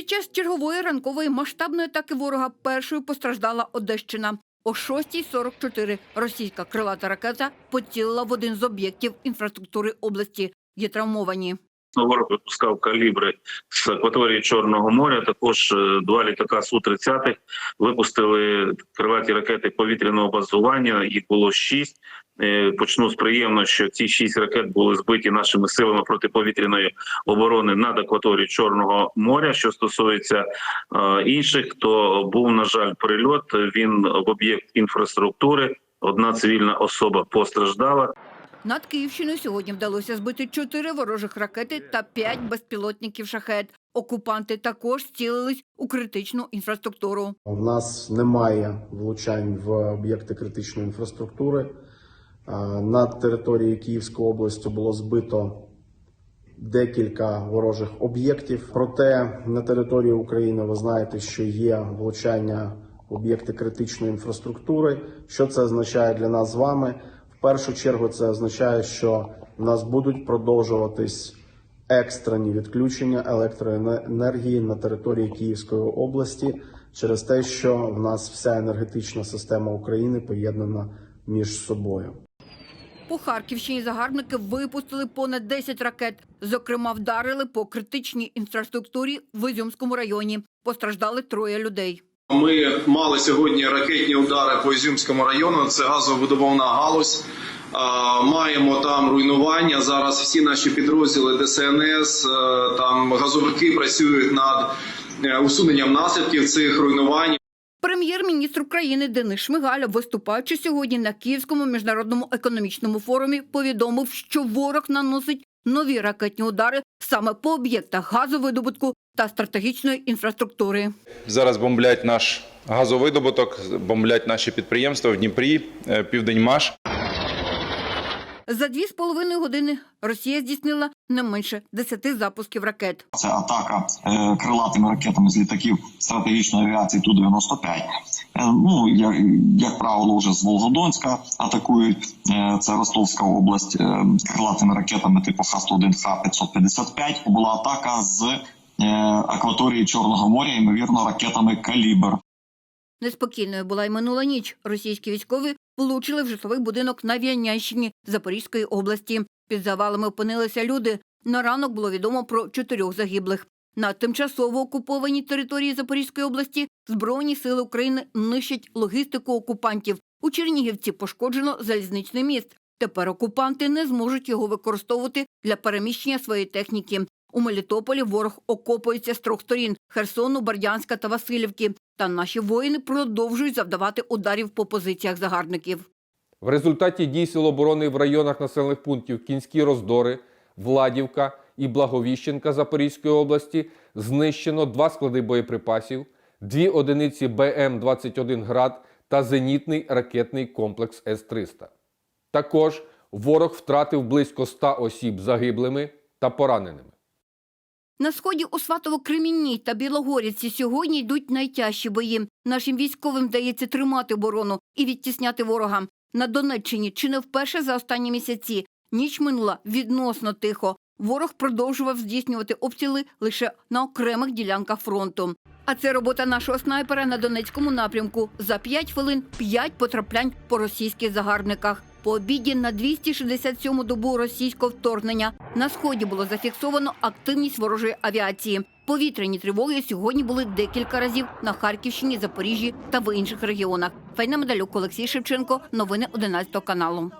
Під час чергової ранкової масштабної атаки ворога першою постраждала Одещина. О 6.44 російська крилата ракета поцілила в один з об'єктів інфраструктури області. Є травмовані. Ворог випускав калібри з акваторії Чорного моря. Також е, два літака су 30 випустили крилаті ракети повітряного базування. Їх було шість. Е, Почну з приємно, що ці шість ракет були збиті нашими силами протиповітряної оборони над акваторією Чорного моря. Що стосується е, інших, то був на жаль прильот. Він в об'єкт інфраструктури. Одна цивільна особа постраждала. Над Київщиною сьогодні вдалося збити чотири ворожих ракети та п'ять безпілотників шахет. Окупанти також цілились у критичну інфраструктуру. В нас немає влучань в об'єкти критичної інфраструктури. Над територією Київської області було збито декілька ворожих об'єктів. Проте на території України ви знаєте, що є влучання в об'єкти критичної інфраструктури. Що це означає для нас з вами? Першу чергу це означає, що в нас будуть продовжуватись екстрені відключення електроенергії на території Київської області через те, що в нас вся енергетична система України поєднана між собою. По Харківщині загарбники випустили понад 10 ракет. Зокрема, вдарили по критичній інфраструктурі в Ізюмському районі. Постраждали троє людей. Ми мали сьогодні ракетні удари по Ізюмському району. Це газовидобувна галузь. Маємо там руйнування. Зараз всі наші підрозділи ДСНС, е, там газовики працюють над е, усуненням наслідків цих руйнувань. Прем'єр-міністр України Денис Шмигаль, виступаючи сьогодні на Київському міжнародному економічному форумі, повідомив, що ворог наносить нові ракетні удари саме по об'єктах газовидобутку та стратегічної інфраструктури. Зараз бомблять наш газовидобуток, бомблять наші підприємства в Дніпрі, е, Південьмаш. За дві з половиною години Росія здійснила не менше 10 запусків ракет. Це атака е, крилатими ракетами з літаків стратегічної авіації Ту-95. Е, ну, як, як правило, вже з Волгодонська атакують. Е, це Ростовська область е, крилатими ракетами типу Х-101, Х-555. Була атака з е, акваторії Чорного моря, ймовірно, ракетами Калібр. Неспокійною була й минула ніч. Російські військові влучили в житловий будинок на Вільнянщині Запорізької області. Під завалами опинилися люди. На ранок було відомо про чотирьох загиблих. На тимчасово окупованій території Запорізької області Збройні сили України нищать логістику окупантів. У Чернігівці пошкоджено залізничний міст. Тепер окупанти не зможуть його використовувати для переміщення своєї техніки. У Мелітополі ворог окопується з трьох сторін – Херсону, Бердянська та Васильівки. Та наші воїни продовжують завдавати ударів по позиціях загарбників. В результаті дій Сил оборони в районах населених пунктів Кінські Роздори, Владівка і Благовіщенка Запорізької області знищено два склади боєприпасів, дві одиниці БМ-21 «Град» та зенітний ракетний комплекс С-300. Також ворог втратив близько 100 осіб загиблими та пораненими. На сході у Сватово-Кремінній та Білогорівці сьогодні йдуть найтяжчі бої. Нашим військовим вдається тримати оборону і відтісняти ворога. На Донеччині чи не вперше за останні місяці. Ніч минула відносно тихо. Ворог продовжував здійснювати обстріли лише на окремих ділянках фронту. А це робота нашого снайпера на Донецькому напрямку. За 5 хвилин 5 потраплянь по російських загарбниках. По обіді на 267-му добу російського вторгнення на сході було зафіксовано активність ворожої авіації. Повітряні тривоги сьогодні були декілька разів на Харківщині, Запоріжжі та в інших регіонах. Файна медалюк Олексій Шевченко. Новини 11 каналу.